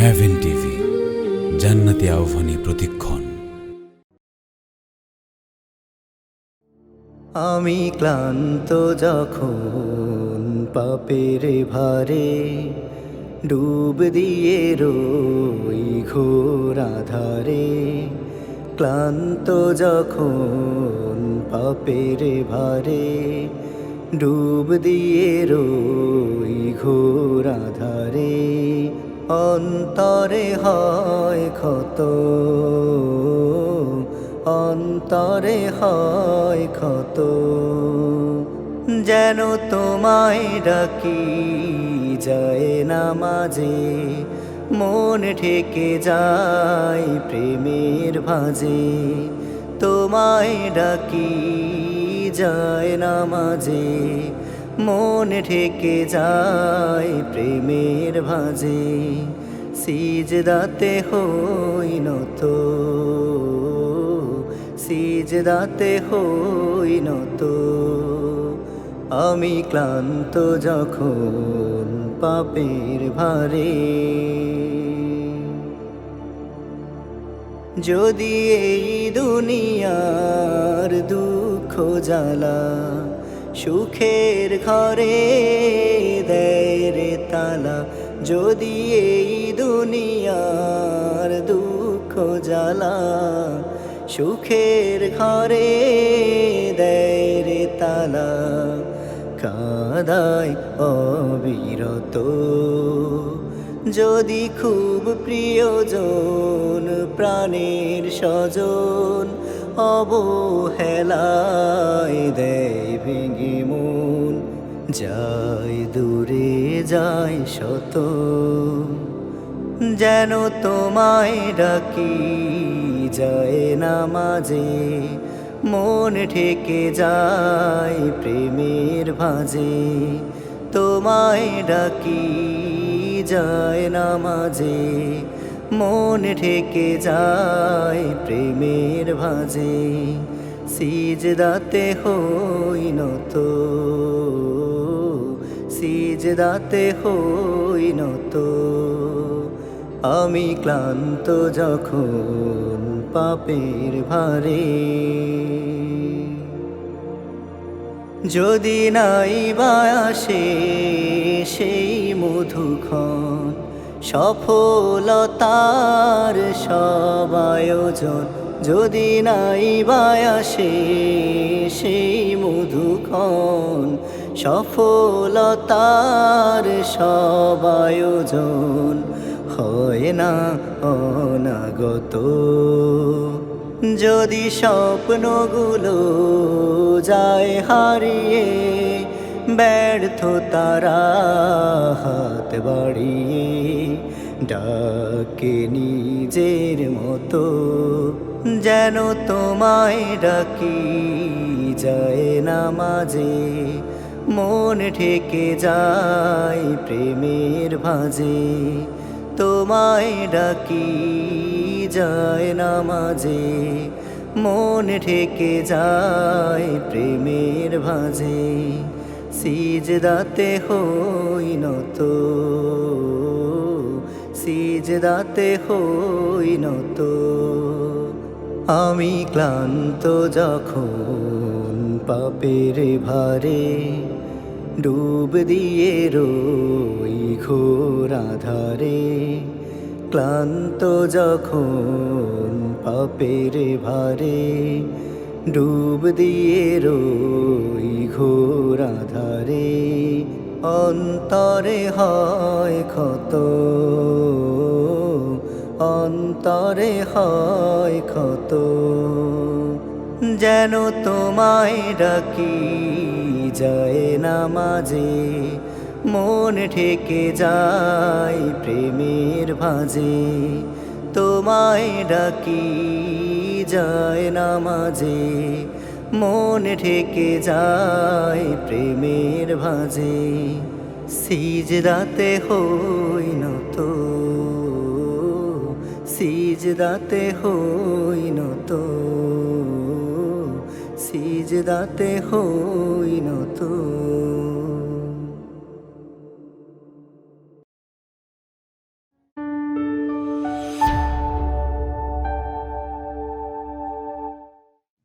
Haven TV জান্নাতি আহ্বানী প্রতিক্ষণ। আমি ক্লান্ত যখন পাপের ভারে ডুব দিয়ে রই ঘোর আধারে, ক্লান্ত যখন পাপের ভারে ডুব দিয়ে রই ঘোর আধারে অন্তরে হয় ক্ষত, অন্তরে হয় ক্ষত। যেন তোমায় ডাকি, যায় না মাঝে মন ঠেকে যায় প্রেমের ভাজে। তোমায় ডাকি, যায় না মাঝে মন ঠেকে যায় প্রেমের ভাজে। সিজদাতে হই নত, সিজদাতে হই নত। আমি ক্লান্ত যখন পাপের ভারে যদি এই দুনিয়ার দুঃখ জ্বালা সুখের ঘরে দেয় রে তালা। যদি এই দুনিয়ার দুঃখ জ্বালা, সুখের ঘরে দেয় রে তালা। কাদায় অবিরত। যদি খুব প্রিয়জন প্রাণের স্বজন অবহেলায় দেয় ভেঙে মন যায় দূরে যায় শত যেন তোমায় ডাকি যায় না মাঝে, মন ঠেকে যায় প্রেমের ভাজে। তোমায় ডাকি যায় না মাঝে মন ঠেকে যায় প্রেমের ভাজে। সিজদাতে হই নত, সিজদাতে হই নত। আমি ক্লান্ত যখন পাপের ভারে যদি নাই বায়াসে সেই মধুক্ষণ সফলতার সব আয়োজন যদি নাই বায়াসে সেই মধুক্ষণ, সফলতার সব আয়োজন হয় না অনাগত। যদি স্বপ্নগুলো যায় হারিয়ে ব্যর্থ তারা হাত বাড়িয়ে ডাকে নিজের মতো, যেন তোমায় ডাকি যায় না মাঝে মন ঠেকে যায় প্রেমের ভাজে, তোমায় ডাকি যায় না মাঝে মন ঠেকে যায় প্রেমের ভাজে। সিজদাতে হই নত। সিজদাতে হই নত। আমি ক্লান্ত যখন পাপের ভারে ডুব দিয়ে রই ঘোর আধারে, ক্লান্ত যখন পাপের ভারে ডুব দিয়ে রই ঘোর আধারে অন্তরে হয় ক্ষত, অন্তরে হয় ক্ষত। যেন তোমায় ডাকি, যায় না মাঝে, মন ঠেকে যায় প্রেমের ভাজে। তোমায় ডাকি, যায় না মাঝে মন ঠেকে যায় প্রেমের ভাজে। সিজদাতে হই নত সিজদাতে হই নত সিজদাতে হই নত